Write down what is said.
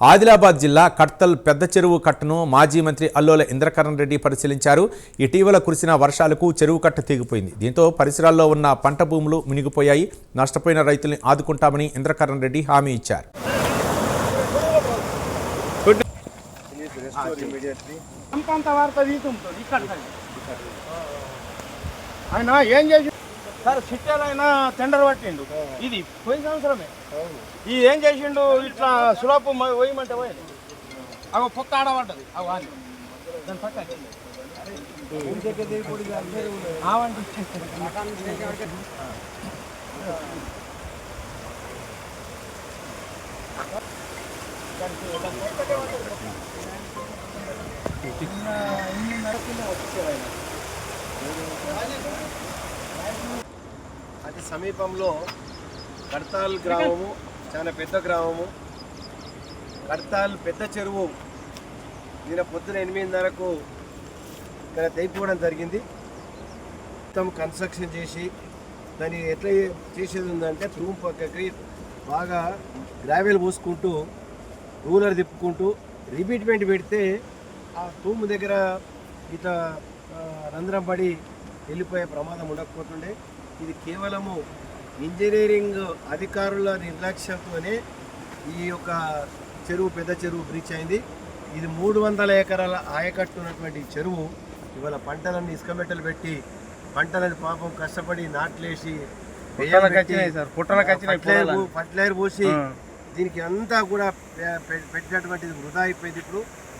ఆదిలాబాద్ జిల్లా కడ్తల్ పెద్ద చెరువు కట్టను మాజీ మంత్రి అల్లోల ఇంద్రకరణ్ రెడ్డి పరిశీలించారు. ఇటీవల కురిసిన వర్షాలకు చెరువు కట్ట తెగిపోయింది. దీంతో పరిసరాల్లో ఉన్న పంట భూములు మునిగిపోయాయి. నష్టపోయిన రైతుల్ని ఆదుకుంటామని ఇంద్రకరణ్ రెడ్డి హామీ ఇచ్చారు. ఆయన ఏం చేసి సార్ సిట్టాలు ఆయన టెండర్ పట్టిండు. ఇది పోయిన సంవత్సరమే. ఇది ఏం చేసిండు? ఇట్లా సులభ పోయమంటే పోయింది అగో పొక్క ఆడబడ్డది అగో అని దాని పక్క ఆవంటి అతి సమీపంలో కడతాల్ గ్రామము చాలా పెద్ద గ్రామము. కడతాల్ పెద్ద చెరువు. నిన్న పొద్దున ఎనిమిదిన్నరకు ఇక్కడ తెగిపోవడం జరిగింది. మొత్తం కన్స్ట్రక్షన్ చేసి దాన్ని ఎట్లా చేసేది ఉందంటే రూమ్ పక్కకి బాగా గ్రావెల్ పోసుకుంటూ రూలర్ తిప్పుకుంటూ రిపీట్మెంట్ పెడితే ఆ తూము దగ్గర ఇట్లా రంధ్రం పడి వెళ్ళిపోయే ప్రమాదం ఉండకపోతుండే. ఇది కేవలము ఇంజనీరింగ్ అధికారుల నిర్లక్ష్యంతోనే ఈ యొక్క చెరువు పెద్ద చెరువు బ్రీచ్ అయింది. ఇది మూడు వందల ఎకరాల ఆయకట్టు ఉన్నటువంటి ఈ చెరువు. ఇవాళ పంటలను ఇసుకమెట్టలు పెట్టి పంటలను పాపం కష్టపడి నాట్లేసి పుట్టలకు వచ్చినాయి సార్, పుట్టలకు వచ్చినాయి ఫర్టిలైజర్ పో- ఫర్టిలైజర్ పోసి దీనికి అంతా కూడా పెట్టినటువంటిది వృధా అయిపోయింది ఇప్పుడు.